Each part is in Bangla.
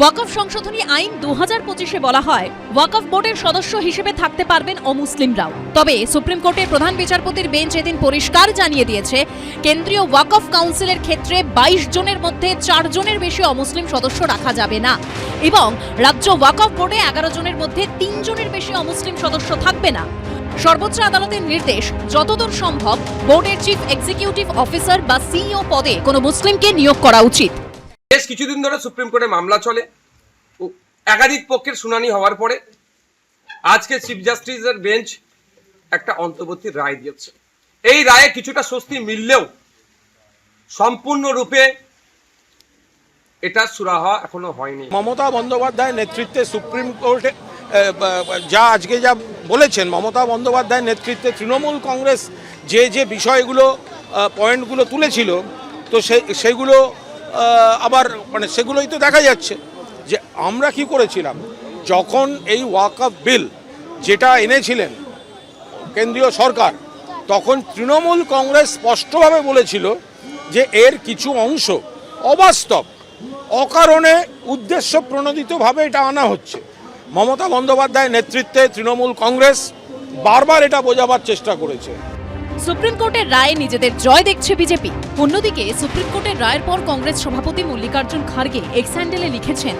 ওয়াকফ সংশোধনী আইন দু হাজার পঁচিশে বলা হয় ওয়াকফ বোর্ডের সদস্য হিসেবে থাকতে পারবেন অমুসলিমরাও। তবে সুপ্রিম কোর্টের প্রধান বিচারপতির বেঞ্চ এদিন পরিষ্কার জানিয়ে দিয়েছে, কেন্দ্রীয় ওয়াকফ কাউন্সিলের ক্ষেত্রে বাইশ জনের মধ্যে চার জনের বেশি অমুসলিম সদস্য রাখা যাবে না। এবং রাজ্য ওয়াকফ বোর্ডে এগারো জনের মধ্যে তিন জনের বেশি অমুসলিম সদস্য থাকবে না। সর্বোচ্চ আদালতের নির্দেশ, যতদূর সম্ভব বোর্ডের চিফ এক্সিকিউটিভ অফিসার বা সিইও পদে কোনো মুসলিমকে নিয়োগ করা উচিত। বেশ কিছুদিন ধরে সুপ্রিম কোর্টে মামলা চলে। একাধিক পক্ষের শুনানি হওয়ার পরে আজকে চিফ জাস্টিসের বেঞ্চ একটা অন্তর্বর্তী রায় দিয়েছে। এই রায়ে কিছুটা স্বস্তি মিললেও সম্পূর্ণরূপে এটা সুরাহা এখনও হয়নি। মমতা বন্দ্যোপাধ্যায়ের নেতৃত্বে সুপ্রিম কোর্টে যা আজকে যা বলেছেন মমতা বন্দ্যোপাধ্যায়ের নেতৃত্বে তৃণমূল কংগ্রেস যে যে বিষয়গুলো পয়েন্টগুলো তুলেছিল তো সে সেগুলো আহ, আবার মানে সেগুলোই তো দেখা যাচ্ছে যে আমরা কি করেছিলাম? যখন এই ওয়াকআপ বিল যেটা এনেছিলেন কেন্দ্রীয় সরকার, তখন তৃণমূল কংগ্রেস স্পষ্টভাবে বলেছিল যে এর কিছু অংশ অবাস্তব, অকারণে উদ্দেশ্য প্রণোদিতভাবে এটা আনা হচ্ছে। মমতা বন্দ্যোপাধ্যায়ের নেতৃত্বে তৃণমূল কংগ্রেস বারবার এটা বোঝাবার চেষ্টা করেছে। সুপ্রিম কোর্টের রায়ে নিজেদের জয় দেখছে বিজেপি। অন্যদিকে সুপ্রিম কোর্টের রায়ের পর কংগ্রেস সভাপতি মল্লিকার্জুন খার্গে এক্স হ্যান্ডেলে লিখেছেন,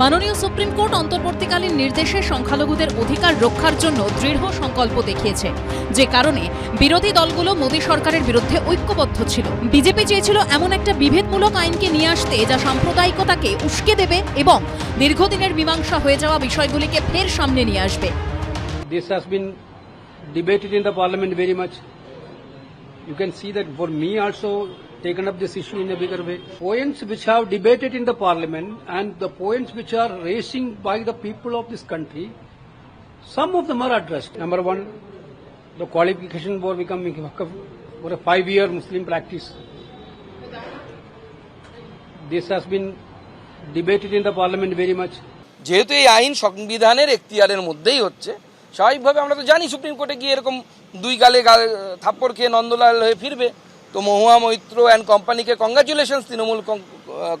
মাননীয় সুপ্রিম কোর্ট অন্তর্বর্তীকালীন নির্দেশে সংখ্যালঘুদের অধিকার রক্ষার জন্য দৃঢ় সংকল্প দেখিয়েছে, যে কারণে বিরোধী দলগুলো মোদী সরকারের বিরুদ্ধে ঐক্যবদ্ধ ছিল। বিজেপি চেয়েছিল এমন একটা বিভেদমূলক আইনকে নিয়ে আসতে যা সাম্প্রদায়িকতাকে উস্কে দেবে এবং দীর্ঘদিনের মীমাংসা হয়ে যাওয়া বিষয়গুলিকে ফের সামনে নিয়ে আসবে। Debated in the parliament very much. You can see that for me also taken up this issue in a bigger way. Points which have debated in the parliament and the points which are raising by the people of this country, some of them are addressed. Number one, the qualification for becoming wakaf for a five-year Muslim practice. This has been debated in the parliament very much. যেহেতু এই আইন সংবিধানের এখতিয়ারের মধ্যেই হচ্ছে স্বাভাবিকভাবে আমরা তো জানি সুপ্রিম কোর্টে গিয়ে এরকম দুই গালে গাল থাপ্পড় খেয়ে নন্দলাল হয়ে ফিরবে। তো মহুয়া মৈত্র অ্যান্ড কোম্পানিকে কংগ্রাচুলেশনস তৃণমূল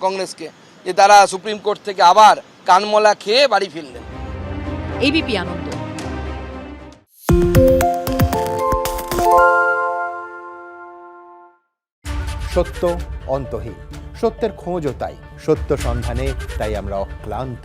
কংগ্রেসকে যে তারা সুপ্রিম কোর্ট থেকে আবার কানমলা খেয়ে বাড়ি ফিরলেন। এবিপি আনন্দ। সত্য অন্তহীন। সত্যের খোঁজও তাই। সত্য সন্ধানে তাই আমরা অক্লান্ত।